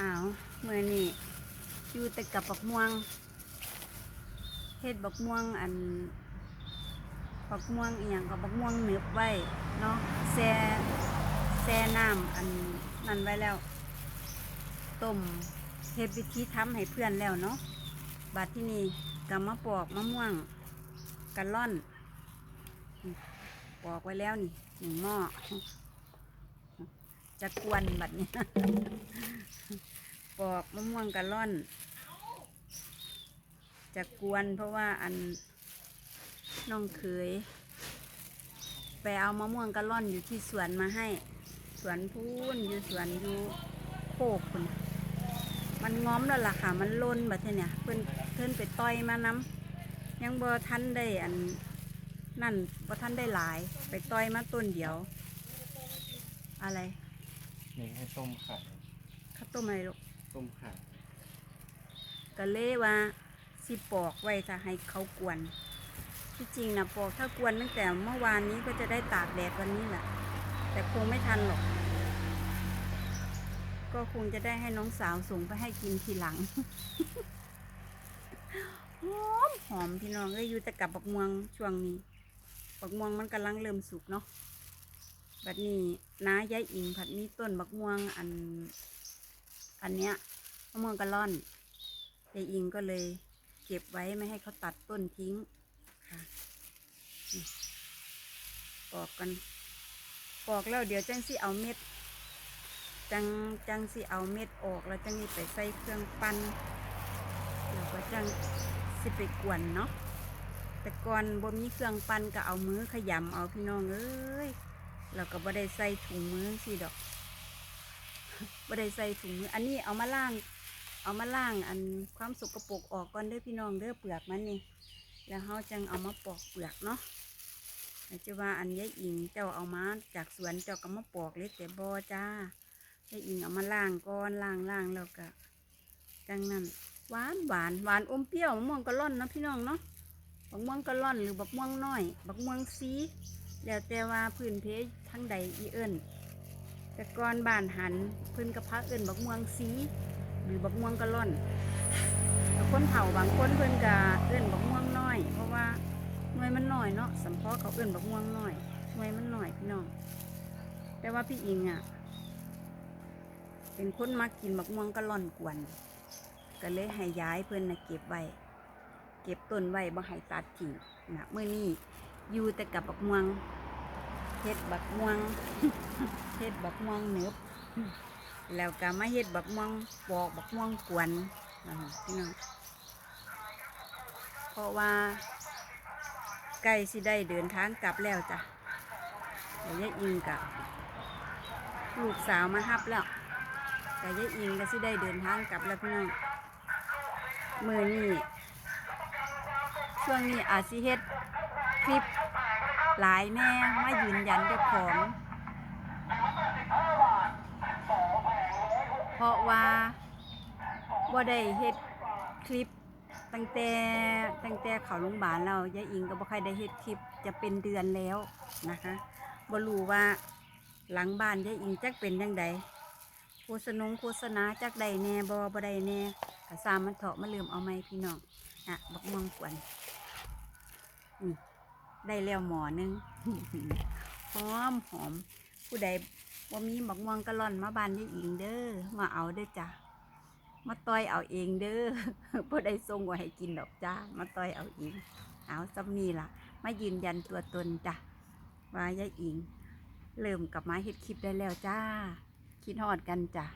อ้าวเมื่อนี่อยู่แต่กับบักม่วงเฮ็ดบักม่วงอันบักม่วงอีหยังกับบักม่วงเนืบไว้เนาะแช่แช่น้ำอันนั้นไว้แล้วต้มเฮ็ดวิธีทำให้เพื่อนแล้วเนาะบัดที่นี่ก็มาปอกมะม่วงกันล่อนปอกไว้แล้วนี่หนึ่งหม้อ จะกวนแบัดนี้ปอกมะม่วงกะล่อน จะกวนเพราะว่าอันน้องเคย ไปเอามะม่วงกะล่อนอยู่ที่สวนมาให้ สวนพูนอยู่สวนอยู่โคกคุณมันง้อมแล้วล่ะค่ะ มันล้นแบบเนี่ยเพิ่นเพิ่นไปต่อยมาน้ำยังบ่ทันได้อันนั่นบ่ทันได้หลาย ไปต่อยมาต้นเดียว อะไร นี่ให้ต้มไข่ข้าวต้มอะไรลูกต้มไข่ก็เลยว่าสิปอกไว้จะให้เขากวน ที่จริงนะปอกถ้ากวนตั้งแต่เมื่อวานนี้ก็จะได้ตากแดดวันนี้แหละ แต่คงไม่ทันหรอก ก็คงจะได้ให้น้องสาวส่งไปให้กินทีหลัง หอมหอมพี่น้องก็อยู่แต่กับบักม่วงช่วงนี้ บักม่วงมันกำลังเริ่มสุกเนาะ บัดนี้น้ายายอิงผัดมีต้นบักม่วงอัน อันเนี้ยมะม่วงกะล่อนยายอิงก็เลยเก็บไว้ไม่ให้เขาตัดต้นทิ้งค่ะปอกกันปอกแล้วเดี๋ยวจังสิเอาเม็ด จังจังสิเอาเม็ดออกแล้วจังนี่ไปใส่เครื่องปั้นแล้วก็จังสิไปกวนเนาะแต่ก่อนบ่มีเครื่องปั้นก็เอามือขยำเอาพี่น้องเอ้ย แล้วก็บ่ได้ใส่ถุงมือสิดอกบ่ได้ใส่ถุงมือ อันนี้เอามาล่าง เอามาล่างอันความสกปรกออกก่อนเด้อพี่น้องเด้อเปลือกมันนี่ แล้วเฮาจังเอามาปอกเปลือกเนาะแต่จะว่าอันยายอิงเจ้าเอามาจากสวนเจ้าก็มาปอกเลยแต่บอจ้ายายอิงเอามาล่างก่อนล่างล่างแล้วก็จังนั้นหวานหวานหวานอมเปรี้ยวมะม่วงกะล่อนนะพี่น้องเนาะบักม่วงกะล่อนหรือบักม่วงน้อย บักม่วงสี แล้วแต่ว่าพื้นเพทั้งใดอีเอิ้นแต่ก่อนบ้านหันพิ่นกระพักเอิ้นบักม่วงสีหรือบักม่วงกระล่อนแต่คนเฒ่าบางคนเพิ่อนกะเอื้อนบักม่วงน้อย เพราะว่าหน่วยมันน้อยเนาะสัมพอเขาเอื้อนบักม่วงน้อยหน่วยมันน้อยพี่น้องแต่ว่าพี่อิงอะ เป็นคนมักกินบักม่วงกะล่อนกวน ก็เลยให้ย้ายเพิ่นนะเก็บไว้ เก็บต้นไว้บ่ให้ตัดทิ้งนะเมื่อนี้ อยู่แต่กับบักม่วงเฮ็ดบักม่วงเฮ็ดบักม่วงเนืบแล้วก็มาเฮ็ดบักม่วงปอกบักม่วงกวนพี่น้องเพราะว่าใกล้สิได้เดินทางกลับแล้วจ้ะเดี๋ยวยายอิงกับลูกสาวมาฮับแล้วแต่ยายอิงก็สิได้เดินทางกลับแล้วพี่น้องมือนี่ช่วงนี้อาจสิเฮ็ด คลิป หลายแน่มายืนยันเจ้าของ เพราะว่าบ่ได้เฮ็ดคลิปตั้งแต่ตั้งแต่เขาโรงพยาบาลแล้วยายอิงก็บ่ค่อยได้เฮ็ดคลิปจะเป็นเดือนแล้วนะคะบ่รู้ว่าหลังบ้านยายอิงจักเป็นจังใดโฆษณงโฆษณาจักใดแน่บ่บ่ได้แน่ก็สามมันเถาะมาลืมเอาไหมพี่น้องอะบักม่วงกวนนี่ ได้แล้วหมอนึงหอมหอม ผู้ใดว่ามีบักม่วงกะล่อนมาบานยายอิงเด้อมาเอาเด้อจ้ะมาต่อยเอาเองเด้อบ่ได้ส่งไว้ให้กินดอกจ้ามาต่อยเอาเองเอาซ้ำนี่ล่ะมายืนยันตัวตนจ้ะว่ายายอิง เริ่มกลับมาเฮ็ดคลิปได้แล้วจ้า คิดฮอดกันจ้ะ